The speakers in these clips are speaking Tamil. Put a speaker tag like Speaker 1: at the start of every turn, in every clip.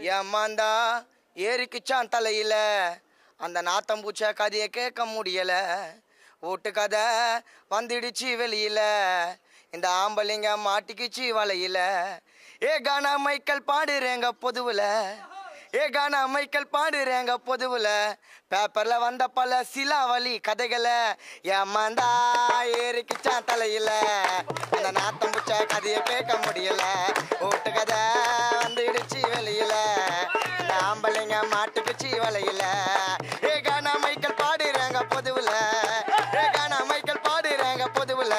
Speaker 1: ஏமாந்தா ஏறிக்குச்சான் தலையில. அந்த நாத்தம் பூச்ச கதையை கேட்க முடியல. ஓட்டு கதை வந்துடுச்சு வெளியில. இந்த ஆம்பளைங்க மாட்டிக்கிச்சு வலையில. ஏ கானா மைக்கேல் பாடுறேங்க பொதுவில். ஏ கானா மைக்கேல் பாடுறேங்க பொதுவில். பேப்பரில் வந்த பல சிலாவலி கதைகளை ஏமாந்தா ஏறிக்குச்சான் தலையில. அந்த நாத்தம் புச்ச கதையை கேட்க முடியல. ஓ மாட்டுக்குச்சு ஏ கானா மைக்கேல் பாடுறாங்க பொதுவுல. ஏ கானா மைக்கேல் பாடுறாங்க பொதுவுல.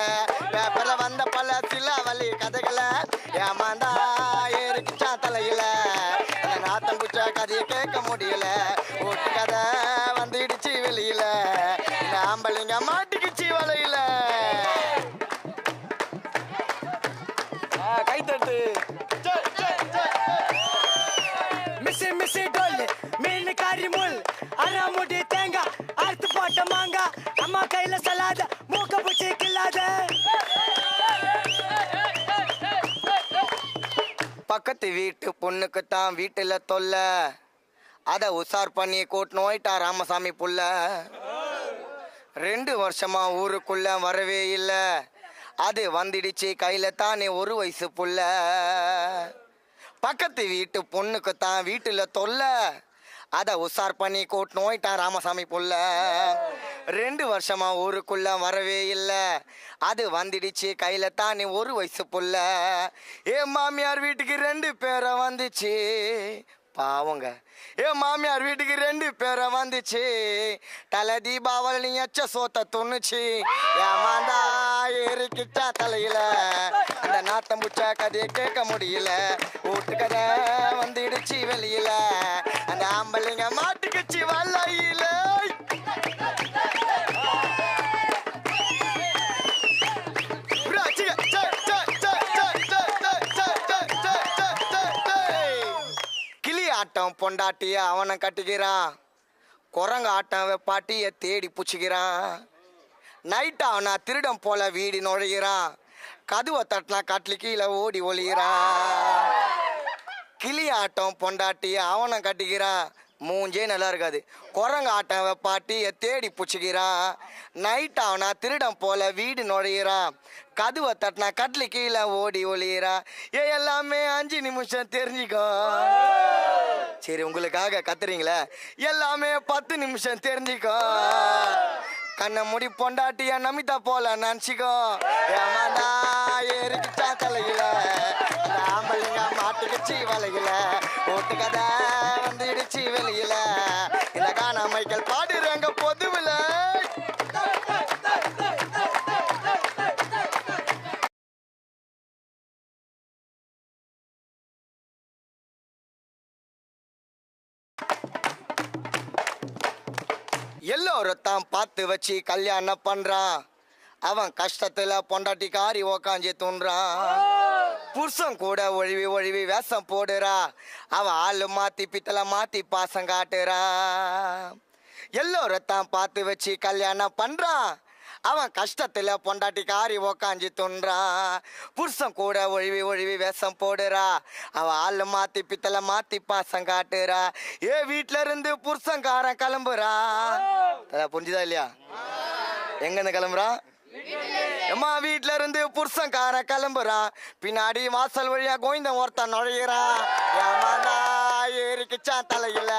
Speaker 1: பேப்பர்ல வந்த பல சிலாவலி கதைகளை ஏமாந்தா ஏறிக்குச்சான் தலையில நாத்தம் குச்சா கதையை கேட்க முடியல. ஒரு கதை வந்துடுச்சு வெளியில. இந்த ஆம்பளைங்க மாட்டுக்குச்சு வலையில. கை
Speaker 2: முடி தேங்காய் அறுத்து போட்ட மாங்காய். அம்மா கையில சலாத மூக்க பூச்சி கில்லாத.
Speaker 1: பக்கத்து வீட்டு பொண்ணுக்கு தான் வீட்டுல தொல்ல. அத உசார் பண்ணி கூட்டு நோயிட்டா ராமசாமி புள்ள. ரெண்டு வருஷமா ஊருக்குள்ள வரவே இல்ல. அது வந்துடுச்சு கையில தானே ஒரு வயசு புள்ள. பக்கத்து வீட்டு பொண்ணுக்கு தான் வீட்டுல தொல்ல. அதை உசார் பண்ணி கூட்டு நோயிட்டான் ராமசாமி புள்ள. ரெண்டு வருஷமா ஊருக்குள்ள வரவே இல்லை. அது வந்துடுச்சு கையில தானே ஒரு வயசு புள்ள. ஏ மாமியார் வீட்டுக்கு ரெண்டு பேரை வந்துச்சு. பாவங்க. ஏ மாமியார் வீட்டுக்கு ரெண்டு பேரை வந்துச்சு. தலை தீபாவளி எச்ச சோத்த துணுச்சு ஏமாந்தா ஏறிக்கிட்டா தலையில. அந்த நாத்தம் புச்சா கதையை கேட்க முடியல. வீட்டு கதை வந்துடுச்சு வெளியில. ஆம்பளைங்க மாட்டுக்கட்சி வல்லையில கிளி ஆட்டம் பொண்டாட்டிய அவனை கட்டிக்கிறான் குரங்கு ஆட்டம் வெப்பாட்டிய தேடி பூச்சிக்கிறான் நைட் அவனா திருடம் போல வீடு நுழைகிறான் கதுவை தட்டினா கட்டில கீழே ஓடி ஒழிகிறான் ஆட்டம் பொண்டாட்டி அவனை கட்டிக்கிறான் மூஞ்சே நல்லா இருக்காது. குரங்கு ஆட்டம் வெப்பாட்டியை தேடி பிடிச்சிக்கிறா. நைட் அவனா திருடம் போல வீடு நுழையிறான் கதுவை தட்டினா கட்டில கீழே ஓடி ஒளியிறான் ஏ எல்லாமே அஞ்சு நிமிஷம் தெரிஞ்சுக்கோ. சரி உங்களுக்காக கத்துறீங்களே. எல்லாமே பத்து நிமிஷம் தெரிஞ்சுக்கோ. கண்ணை முடி பொண்டாட்டியா நமிதா போல நினச்சிக்கோ ஏமாந்தா வந்துடுச்சு வலையில ஓட்டு கதை வந்துடுச்சு வெளியில. இந்த காண மைக்கேல் பாடுறாங்க பொதுவில். எல்லோரும் தான் பார்த்து வச்சு கல்யாணம் பண்றான். அவன் கஷ்டத்துல பொண்டாட்டி காரி உக்காஞ்சி தூண்டுறான் புருஷன் கூட ஒழிவி ஒழிவி வேஷம் போடுறா. அவ ஆளு மாத்தி பித்தளை மாத்தி பாசம் காட்டுறா. எல்லோரும் தான் பார்த்து வச்சு கல்யாணம் பண்றான் அவன் கஷ்டத்துல பொண்டாட்டி காரி உக்காஞ்சி துன்றா. புருஷன் கூட ஒழிவி ஒழிவி வேஷம் போடுறா. அவ ஆளு மாத்தி பித்தளை மாத்தி பாசம் காட்டுறா. ஏ வீட்டுல இருந்து புருஷன்காரன் கிளம்புறா. புரிஞ்சுதா இல்லையா? எங்க இருந்து எம்மா அம்மா வீட்ல இருந்து புருஷன்காரன் கிளம்புறான் பின்னாடி வாசல் வழியா கோவிந்தன் ஒருத்தன் நுழையிறான் ஏமாந்தா ஏறிக்குச்சான் தலையில.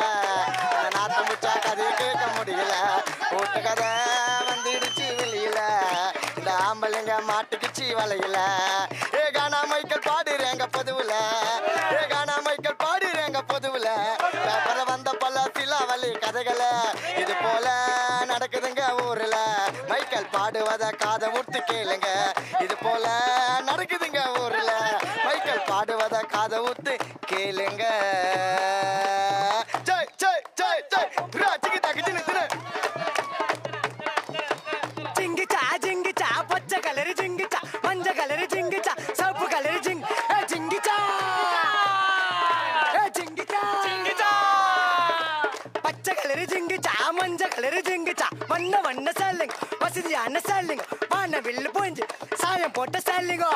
Speaker 1: நாத்தம் முச்சா கதையை கேட்க முடியல. கூட்டு கதை வந்துடுச்சு வெளியில. இந்த ஆம்பளைங்க மாட்டுக்குச்சி வலையில. ஏ கானா மைக்கேல் பாடுறேங்க பொதுவுல. ஏ கானா மைக்கேல் பாடுறேங்க பொதுவுல. பேப்பரை வந்த பல சிலாவலி கதைகளை பாடுவத காத முத்து கேளுங்க. இது போல நடக்குதுங்க ஊர்ல. மைக்கேல் பாடுவத காத முத்து கேளுங்க. ஜெய் ஜெய் ஜெய் ஜெய். ராஜிக்கு தகிச்சு நித்துரு
Speaker 2: ஜிங்கிச்சா ஜிங்கிச்சா. பச்சை கலரு ஜிங்கிச்சா. மஞ்ச கலரு ஜிங்கிச்சா. சப்பு கலரு ஜிங் ஜிங்கிச்சா. ஜிங்கிச்சா. ஜிங்கிச்சா. பச்சை கலரு ஜிங்கிச்சா. மஞ்ச கலரு ஜிங்கிச்சா. வண்ண வண்ண சலுங்க. சரியான சல்லுங்க வான வில்லு புரிஞ்சு சாயம் போட்ட சல்லுங்கோ